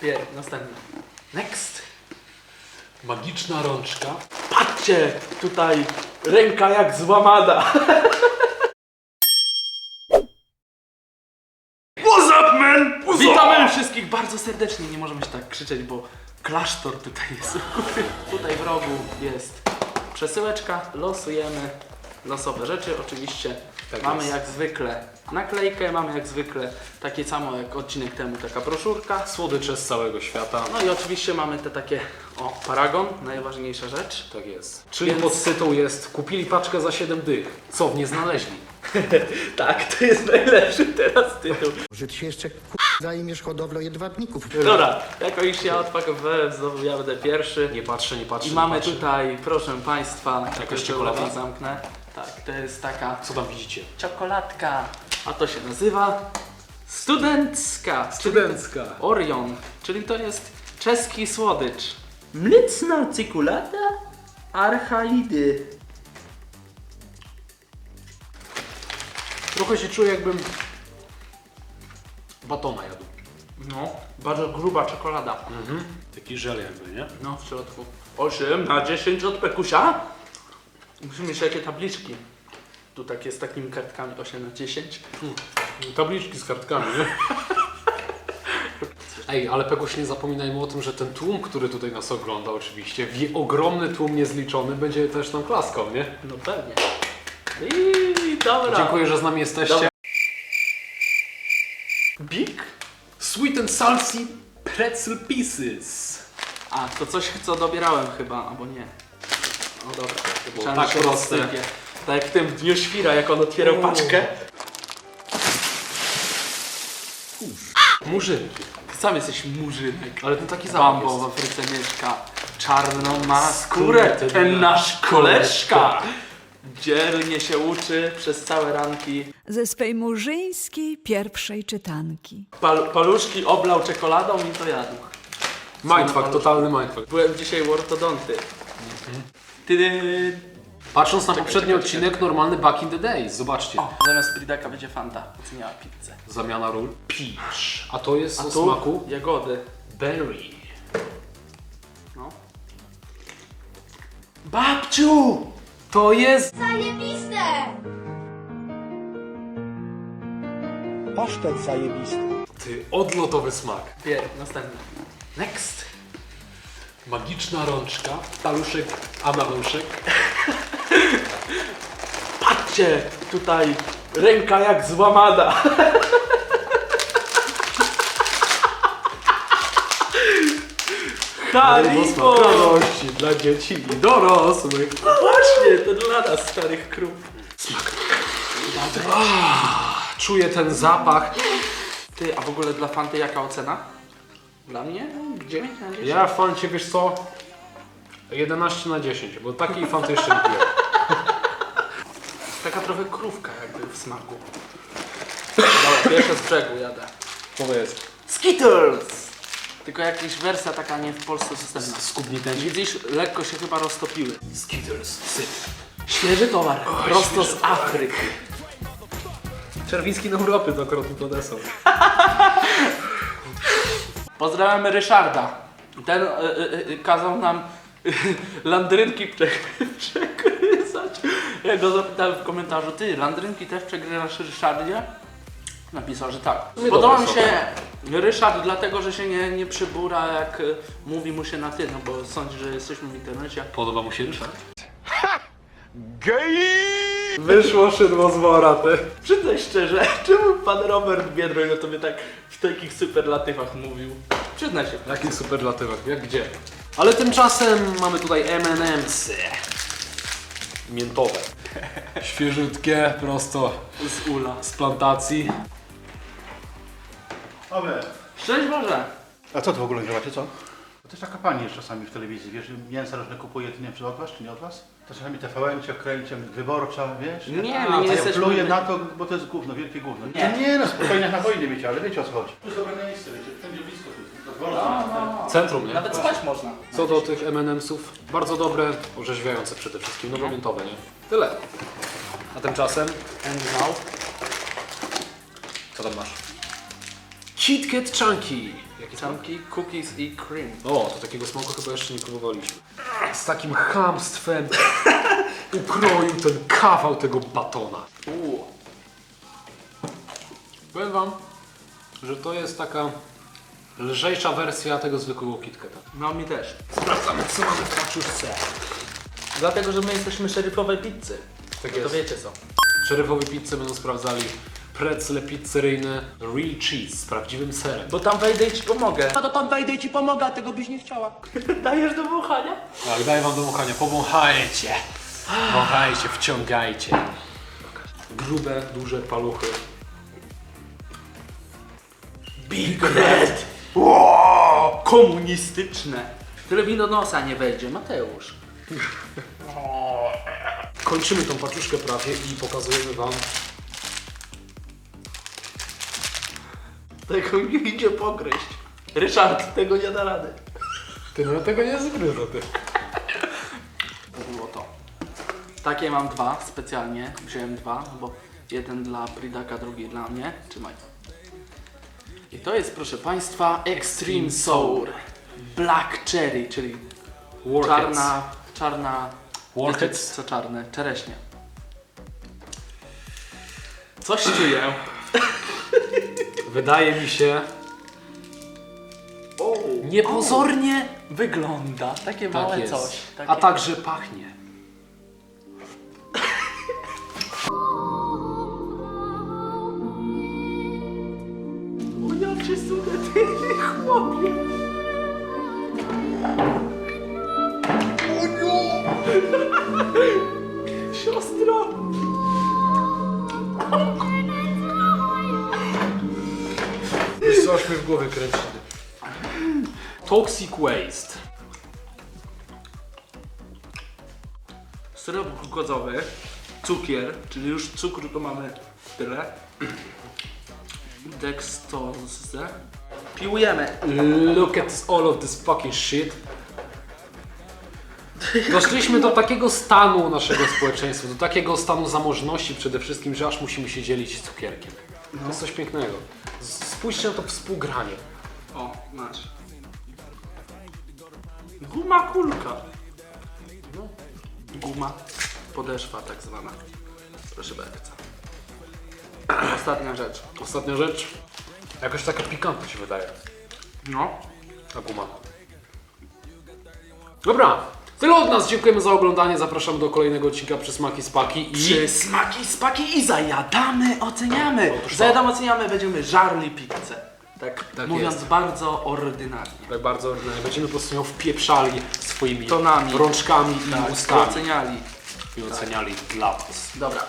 Pier, następny. Next. Magiczna rączka. Patrzcie, tutaj ręka jak złamana. What's up, man? What's Witamy wszystkich bardzo serdecznie. Nie możemy się tak krzyczeć, bo klasztor tutaj jest. tutaj w rogu jest przesyłeczka. Losujemy losowe rzeczy. Oczywiście Tak mamy jest. jak zwykle naklejkę, mamy jak zwykle takie samo jak odcinek temu, taka broszurka. Słodycze z całego świata. No i oczywiście mamy te takie, o, paragon, najważniejsza rzecz. Tak jest. Czyli Więc- podsytą jest kupili paczkę za 7 dych. Co w nie znaleźli? Tak, to jest najlepszy teraz tytuł. Że ty się jeszcze k***, zajmiesz hodowlą jedwabników. Dobra, jako iż ja odpakowałem, znowu ja będę pierwszy. Nie patrzę, nie patrzę. I nie mamy patrzę. tutaj, proszę Państwa, tak Jakaś czekolada? zamknę. Tak, to jest taka Co tam widzicie? czekoladka, a to się nazywa studencka, Studencka. Orion, czyli to jest czeski słodycz. Mleczna czekolada Archaidy. Trochę się czuję jakbym batona jadł. No, bardzo gruba czekolada. Mhm. Taki żel jakby, nie? No, w środku. 8 na 10 od Pekusia. Musimy mieć jakie tabliczki. Tu takie z takimi kartkami 8 na 10. Tabliczki z kartkami, nie? Ej, ale Pekuś nie zapominajmy o tym, że ten tłum, który tutaj nas ogląda oczywiście, wie, ogromny tłum niezliczony, będzie też nam klaskał, nie? No pewnie. I dobra. Dziękuję, że z nami jesteście. Dobra. Big? Sweet and salty pretzel pieces. A, to coś, co dobierałem chyba, albo nie. No dobra. było Myślałem, tak się proste. rozsypie. Tak jak w tym Dniu Świra, jak on otwierał Uuu. paczkę. Murzynki. Ty sam jesteś murzynek. Ale ten taki zapach Bambo w jest. Afryce mieszka. Czarną ma Skórę skórę, ten ten nasz koleżka. koleżka. Dzielnie się uczy przez całe ranki. ze swej murzyńskiej pierwszej czytanki. Pal paluszki oblał czekoladą i to jadł. Mindfuck, totalny mindfuck. Byłem dzisiaj u ortodonty. Ty, Patrząc na poprzedni odcinek, normalny back in the days. Zobaczcie. O, zamiast Pridaka będzie Fanta. Oceniała pizzę. Zamiana ról. Peach. A to jest A o tu smaku jagody. berry. No. Babciu! To jest... Zajebiste! Pasztet zajebisty. Ty, odlotowy smak. Pier, następny. Next. Magiczna rączka, paluszek, a maluszek. Patrzcie, tutaj ręka jak złamana. Haribo! radości dla dzieci i dorosłych. Właśnie, to dla nas starych krów. Czuję ten zapach. Ty, a w ogóle dla Fanty jaka ocena? Dla mnie 9 na 10. Ja fancie, wiesz co? 11 na 10, bo takiej fanty jeszcze nie piłem. Taka trochę krówka jakby w smaku. Dobra, pierwsze z brzegu jadę. Co to jest? Skittles! Tylko jakaś wersja taka nie w Polsce dostępna. Skubnij ten Widzisz, lekko się chyba roztopiły. Skittles, syp. Świeży towar, prosto z Afryki. Czerwiński na Europy to akurat mi podesą. Pozdrawiamy Ryszarda. Ten y, y, y, kazał nam y, landrynki prze, przegryzać. Ja go zapytałem w komentarzu, ty, landrynki też przegryzasz Ryszardzie? Napisał, że tak. My Podoba mi się Ryszard dlatego, że się nie, nie przybura jak y, mówi mu się na ty, no bo sądzi, że jesteśmy w internecie. Podoba mu się Ryszard? Gej! Wyszło szydło z wora, ty. Przyznaj szczerze, czemu pan Robert Biedroń o tobie tak w takich superlatywach mówił? Przyznaj się. Jaki superlatywek, jak gdzie? Ale tymczasem mamy tutaj M&M's. Miętowe. Świeżutkie, prosto Z Ula. z plantacji. Owe. Szczęść Boże! A co to w ogóle grabacie, co? To też taka pani jest czasami w telewizji, wiesz, mięsa różne kupuje, ty nie wiem, czy od was, czy nie od was? To czasami TVN cię kręci, wyborcza, wiesz? Nie, A, my nie jesteśmy- pluję na to, bo to jest gówno, wielkie gówno. Nie. Nie, no, spokojnie na wojnie wiecie, ale wiecie o co chodzi. To jest dobre miejsce, wiecie, wszędzie blisko, to jest to wolno. Centrum, nie? Nawet spać można. Co do tych M&M'sów, bardzo dobre, orzeźwiające przede wszystkim, no bo miętowe, nie? Tyle. A tymczasem, And now? co tam masz? KitKat Chunky. Jaki smak? Czanki, cookies i cream. O, to takiego smaku chyba jeszcze nie próbowaliśmy. Z takim chamstwem ukroił ten kawał tego batona. Uuu. Powiem wam, że to jest taka lżejsza wersja tego zwykłego KitKata. No mi też. Sprawdzamy, co mamy w paczuszce. Dlatego, że my jesteśmy szeryfowej pizzy. Tak To jest. wiecie co. Szeryfowi pizzę będą sprawdzali precle pizzeryjne Real Cheese z prawdziwym serem. Bo tam wejdę i ci pomogę. A to tam wejdę i ci pomogę, a tego byś nie chciała. Dajesz do wąchania? Tak, daję wam do wąchania. Powąchajcie. Wąchajcie, wciągajcie. Grube, duże paluchy. Big Red! Wow, komunistyczne. Tyle mi do nosa nie wejdzie, Mateusz. Kończymy tą paczuszkę prawie i pokazujemy wam Tego nie idzie pogryźć. Ryszard tego nie da rady. Ty no tego nie zgryzę, ty. To było to. Takie mam dwa specjalnie. Wziąłem dwa, bo jeden dla Pridaka, drugi dla mnie. Trzymaj. I to jest, proszę Państwa, Extreme Sour. Black Cherry, czyli czarna, czarna, Warheads. co czarne, czereśnie. Coś czuję. Wydaje mi się, Niepozornie wygląda. Takie tak małe jest. coś. Takie... A także pachnie. O ja cię słuchaj, ty chłopie. O nie! Siostro! Mnie w głowie kręci. Toxic Waste. Syrop glukozowy, cukier, czyli już cukru to mamy tyle. Dekstozę. Piłujemy. Look at all of this fucking shit. Doszliśmy do takiego stanu naszego społeczeństwa, do takiego stanu zamożności przede wszystkim, że aż musimy się dzielić cukierkiem. To jest coś pięknego. Z- Spójrzcie na to współgranie. O, masz. Guma kulka. No. Guma. Podeszwa tak zwana. Proszę bardzo. Ostatnia rzecz. Ostatnia rzecz. Jakoś taka pikantna się wydaje. No. Ta guma. Dobra. Tyle od nas. Dziękujemy za oglądanie. Zapraszamy do kolejnego odcinka Przysmaki Spaki i... Czy smaki, spaki i zajadamy, oceniamy. Otóż to. Zajadamy, oceniamy, będziemy żarli pizzę. Tak, Tak mówiąc jest. bardzo ordynarnie. Tak bardzo oryginalnie. Będziemy po prostu ją wpieprzali swoimi Tonami. rączkami i Tak, ustami. oceniali. I oceniali dla Was. Dobra,